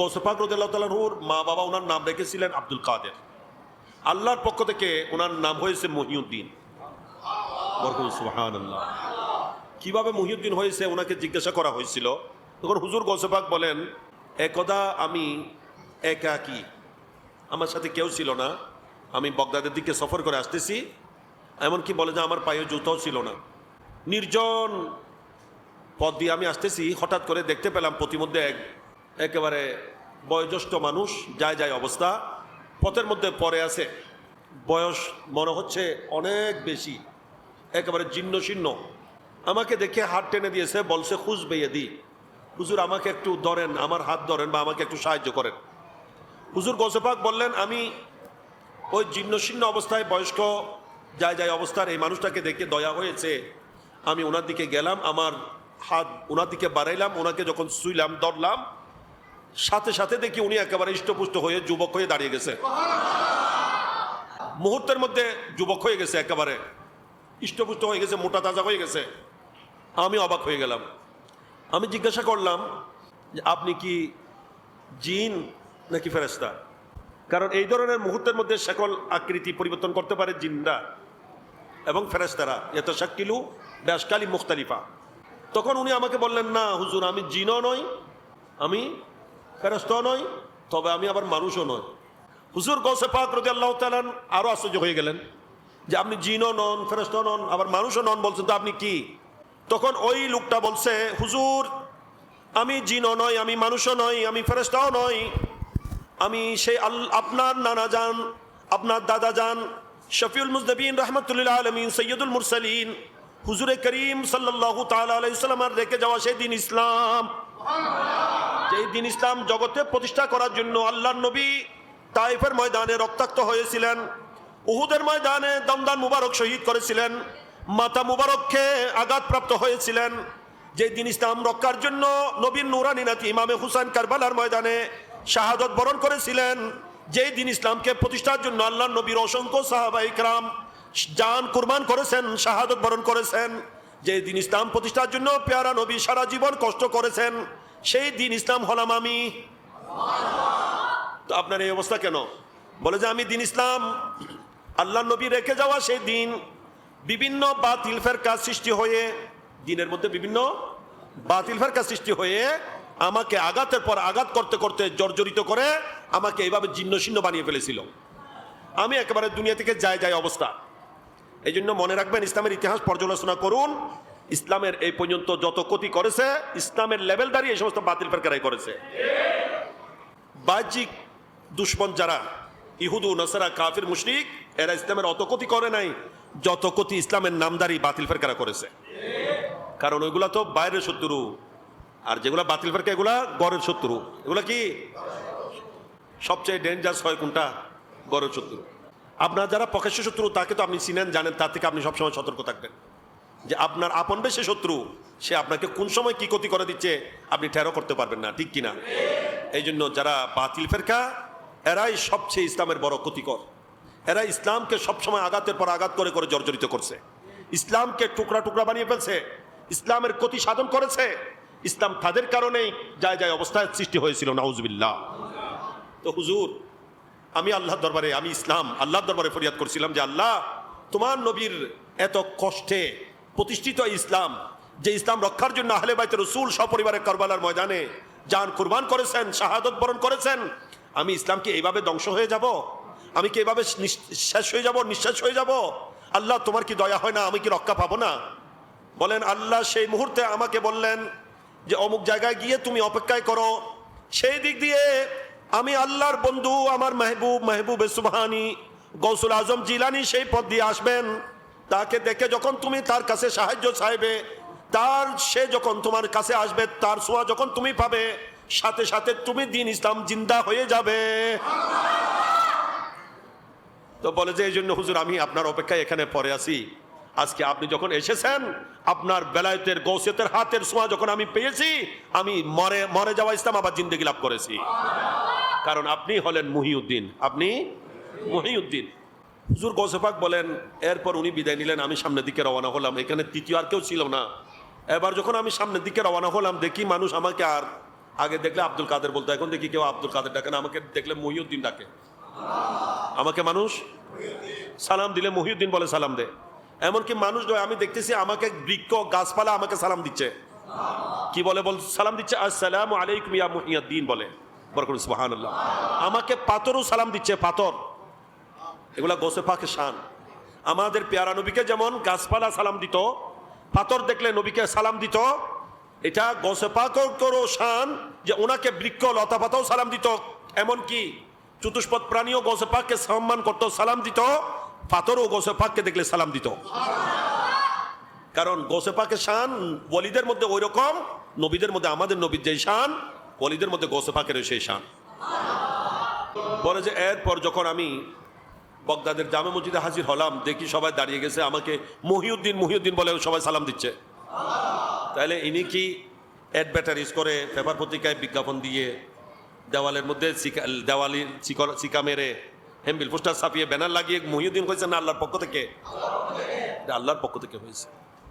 গৌসফাক রদুল্লাহ তালাহুর মা বাবা ওনার নাম রেখেছিলেন আব্দুল কাদের। আল্লাহর পক্ষ থেকে ওনার নাম হয়েছে মহিউদ্দিন। কীভাবে মহিউদ্দিন হয়েছে ওনাকে জিজ্ঞাসা করা হয়েছিল। তখন হুজুর গৌসফাক বলেন, একদা আমি একাকী আমার সাথে কেউ ছিল না। আমি বগদাদের দিকে সফর করে আসতেছি। এমনকি বলে যে আমার পায়ে জুতাও ছিল না। নির্জন পথ দিয়ে আমি আসতেছি। হঠাৎ করে দেখতে পেলাম প্রতিমধ্যে এক একেবারে বয়োজ্যেষ্ঠ মানুষ যায় যায় অবস্থা, পথের মধ্যে পড়ে আছে। বয়স মনে হচ্ছে অনেক বেশি, একেবারে জীর্ণ শীর্ণ। আমাকে দেখে হাত টেনে দিয়েছে, বলছে, খুশ বেয়ে দি। হুজুর, আমাকে একটু ধরেন, আমার হাত ধরেন বা আমাকে একটু সাহায্য করেন। হুজুর গোসেপাক বললেন, আমি ওই জীর্ণশীর্ণ অবস্থায় বয়স্ক যায় যায় অবস্থার এই মানুষটাকে দেখে দয়া হয়েছে। আমি ওনার দিকে গেলাম, আমার হাত ওনার দিকে বাড়াইলাম, ওনাকে যখন শুইলাম, ধরলাম সাথে সাথে দেখি উনি একেবারে ইষ্টপুষ্ট হয়ে যুবক হয়ে দাঁড়িয়ে গেছে। মুহূর্তের মধ্যে যুবক হয়ে গেছে একেবারে। ইষ্টপুষ্ট হয়ে গেছে, মোটা তাজা হয়ে গেছে। আমি অবাক হয়ে গেলাম। আমি জিজ্ঞাসা করলাম যে, আপনি কি জিন নাকি ফেরেস্তা কারণ এই ধরনের মুহূর্তের মধ্যে সকল আকৃতি পরিবর্তন করতে পারে জিনরা এবং ফেরেস্তারা এত শাকিলু ব্যাসকালী মুখতালিফা। তখন উনি আমাকে বললেন, না, হুজুর, আমি জিনও নই, আমি ফেরস্তাও নই তবে আমি আবার মানুষও নই হুজুর গৌসে পাক রদি আল্লাহ তালান আরও আশ্চর্য হয়ে গেলেন যে আপনি জিনও নন, ফেরস্তাও নন, আবার মানুষও নন বলছেন, তো আপনি কি? তখন ওই লোকটা বলছে, হুজুর, আমি জিনও নই, আমি মানুষও নই, আমি ফেরস্তাও নই। আমি সেই আল, আপনার নানা যান আপনার দাদা যান শফিউল মুজনবিন রহমতুল্লাহ আলমিন, সৈয়দুল মুরসালিন, হুজুরে করিম সাল্লাহ তালামের রেখে যাওয়া সেই দিন ইসলাম। যেই দিন ইসলাম জগতে প্রতিষ্ঠা করার জন্য আল্লাহ নবী তাইফের ময়দানে রক্তাক্ত হয়েছিলেন। উহুদের ময়দানে দমদান মুবারক শহীদ করেছিলেন। মাতা মুবারককে আঘাতপ্রাপ্ত হয়েছিলেন। যে দিন ইসলাম রক্ষার জন্য নবীন নুরানি নাতি ইমামে হুসাইন কারবালার ময়দানে শাহাদত বরণ করেছিলেন, যেই দিন ইসলামকে প্রতিষ্ঠার জন্য আল্লাহ নবীর অসংখ্য সাহাবা ইকরাম জান কুরবান করেছেন, শাহাদত বরণ করেছেন যে দিন ইসলাম প্রতিষ্ঠার জন্য পেয়ারা নবী সারা জীবন কষ্ট করেছেন। সেই দিন ইসলাম হলাম আমি। তো আপনার এই অবস্থা কেন? বলে যে আমি দিন ইসলাম, আল্লাহ নবী রেখে যাওয়া সেই দিন, বিভিন্ন বাতিল ফেরকা সৃষ্টি হয়ে, দিনের মধ্যে বিভিন্ন বাতিল ফেরকা সৃষ্টি হয়ে আমাকে আঘাতের পর আঘাত করতে করতে জর্জরিত করে আমাকে এইভাবে জীর্ণ শীর্ণ বানিয়ে ফেলেছিল। আমি একেবারে দুনিয়া থেকে যায় যায় অবস্থা। এই জন্য মনে রাখবেন ইসলামের ইতিহাস পর্যালোচনা করুন। ইসলামের এই পর্যন্ত যত ক্ষতি করেছে, ইসলামের লেভেল দাঁড়িয়ে এই সমস্ত বাতিল ফেরকারাই করেছে। বাহ্যিক দুশ্মন যারা, ইহুদু, নাসারা, কাফির, মুশরিক, এরা ইসলামের অত ক্ষতি করে নাই, যত ক্ষতি ইসলামের নামদারি বাতিল ফেরকারা করেছে। কারণ ওইগুলা তো বাইরের শত্রু। আর যেগুলা বাতিল ফেরকা, এগুলা গড়ের শত্রু। এগুলা কি? সবচেয়ে ডেঞ্জারাস হয় কোনটা? গড়ের শত্রু। আপনার যারা প্রকাশ্য শত্রু, তাকে তো আপনি চিনেন, জানেন, তার থেকে আপনি সবসময় সতর্ক থাকবেন। যে আপনার আপন বেশি শত্রু, সে আপনাকে কোন সময় কি ক্ষতি করে দিচ্ছে, আপনি ঠেরো করতে পারবেন না, ঠিক কিনা? এই জন্য যারা বাতিল ফেরকা, এরাই সবচেয়ে ইসলামের বড় ক্ষতিকর। এরা ইসলামকে সবসময় আঘাতের পর আঘাত করে করে জর্জরিত করছে। ইসলামকে টুকরা টুকরা বানিয়ে ফেলছে, ইসলামের ক্ষতি সাধন করেছে, ইসলাম তাদের কারণেই যায় যায় অবস্থায় সৃষ্টি হয়েছিল, নাউজবিল্লাহ। তো হুজুর, আমি আল্লাহর দরবারে, আমি ইসলাম আল্লাহর দরবারে ফরিয়াদ করছিলাম যে আল্লাহ, তোমার নবীর এত কষ্টে প্রতিষ্ঠিত ইসলাম, যে ইসলাম রক্ষার জন্য আহলে বাইতে রসুল সপরিবারে করবালার ময়দানে যান কুরবান করেছেন, শাহাদত বরণ করেছেন, আমি ইসলামকে এইভাবে ধ্বংস হয়ে যাব? আমি কি এইভাবে শেষ হয়ে যাব, নিঃশ্বাস হয়ে যাব? আল্লাহ, তোমার কি দয়া হয় না? আমি কি রক্ষা পাবো না? বলেন, আল্লাহ সেই মুহূর্তে আমাকে বললেন যে, অমুক জায়গায় গিয়ে তুমি অপেক্ষায় করো। সেই দিক দিয়ে আমি আল্লাহর বন্ধু, আমার মেহবুব মেহবুব সুবহানি, গৌসুল আজম জিলানি সেই পথ দিয়ে আসবেন। তাকে দেখে যখন তুমি তার কাছে সাহায্য চাইবে, তার সে যখন তোমার কাছে আসবে, তার ছোঁয়া যখন তুমি পাবে, সাথে সাথে তুমি দিন ইসলাম জিন্দা হয়ে যাবে। তো বলে যে এই জন্য হুজুর, আমি আপনার অপেক্ষায় এখানে পরে আছি। আজকে আপনি যখন এসেছেন, আপনার বেলায়তের গৌসিয়তের হাতের ছোঁয়া যখন আমি পেয়েছি, আমি মরে মরে যাওয়া ইসলাম আবার জিন্দগি লাভ করেছি। কারণ আপনি হলেন মুহিউদ্দিন। আপনি মুহিউদ্দিন। হুজুর গৌসেফাক বলেন, এরপর উনি বিদায় নিলেন, আমি সামনের দিকে রওনা হলাম। এখানে তৃতীয় আর কেউ ছিল না। এবার যখন আমি সামনের দিকে রওনা হলাম, দেখি মানুষ আমাকে আর আগে দেখলে আব্দুল কাদের বলতো, এখন দেখি কেউ আব্দুল কাদের ডাকে না, আমাকে দেখলে মহিউদ্দিন ডাকে। আমাকে মানুষ সালাম দিলে, মহিউদ্দিন বলে সালাম দে এমনকি মানুষ নয়, আমি দেখতেছি আমাকে বৃক্ষ, গাছপালা আমাকে সালাম দিচ্ছে। কি বলে বল, সালাম দিচ্ছে, আসসালামু আলাইকুম ইয়া মুহিয়াদ্দিন বলে। বরকত, সুবহানাল্লাহ। আমাকে পাথরও সালাম দিচ্ছে, পাথর। এগুলা গোসে পাকে শান। আমাদের পেয়ারা নবীকে যেমন গাছপালা সালাম দিত, পাথর দেখলে নবীকে সালাম দিত, এটা গোসে পাকেরও শান যে ওনাকে বৃক্ষ, লতা পাতাও সালাম দিত। এমনকি চতুষ্পদ প্রাণীও গোসে পাককে সম্মান করত, সালাম দিত, পাথরও গোসে পাককে দেখলে সালাম দিত। কারণ গোসে পাকের শান বলিদের মধ্যে ওই রকম নবীদের মধ্যে আমাদের নবীর যেই শান বলিদের মধ্যে গোসে পাকের সেই শান। বলে যে এরপর যখন আমি বগদাদের জামে মসজিদে হাজির হলাম, দেখি সবাই দাঁড়িয়ে গেছে, আমাকে মহিউদ্দিন মহিউদ্দিন বলে সবাই সালাম দিচ্ছে। তাহলে ইনি কি অ্যাডভার্টাইজ করে পেপার পত্রিকায় বিজ্ঞাপন দিয়ে দেওয়ালের মধ্যে দেওয়ালির চিকা মেরে হেমবিল পোস্টার ছাপিয়ে ব্যানার লাগিয়ে মহিউদ্দিন হয়েছে না আল্লাহর পক্ষ থেকে। আল্লাহর পক্ষ থেকে হয়েছে।